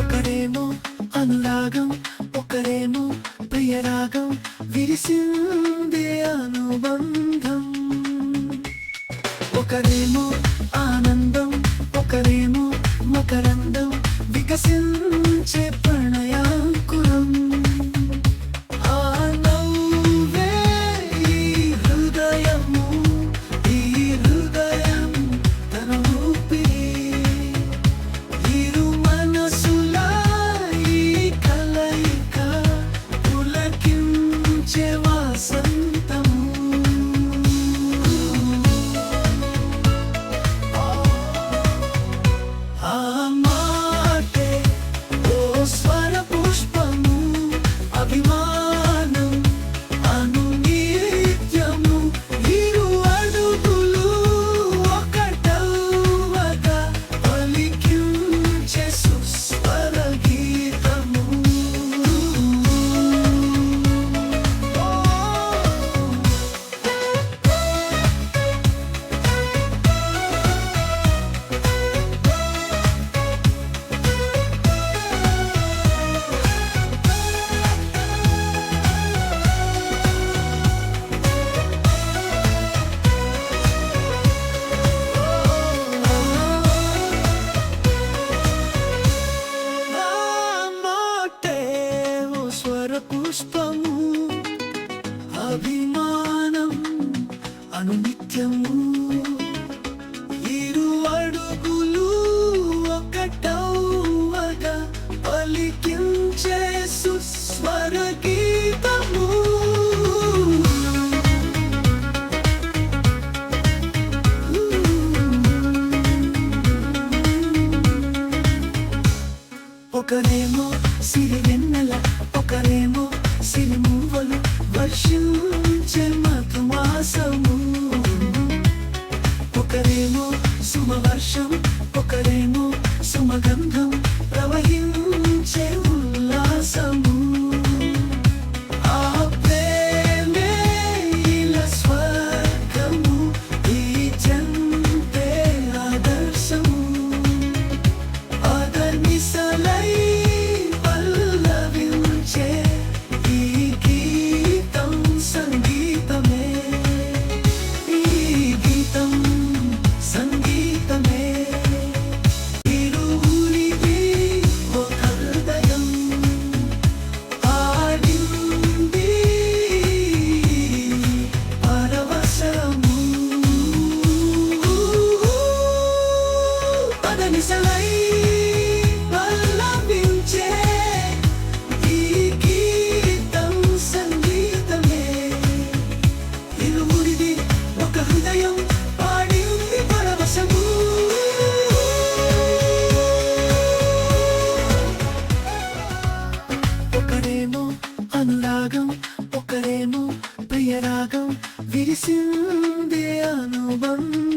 ఒకరేమో అనురాగం ఒకరేమో ప్రియరాగం విరిసిందే అనుబంధం. ఒకరేమో మకరందం వికసించే ప్రణయాంకురం పుష్పము అభిమానం అనునిత్యము. ఇరు అడుగులు ఒకటవగా పలికించే సుస్వర గీతము. ఒకరేమో ఒకరేమో సుమవర్షం ఒకరేమో సుమగంధం ప్రవహించేవు Birisinde yanılmam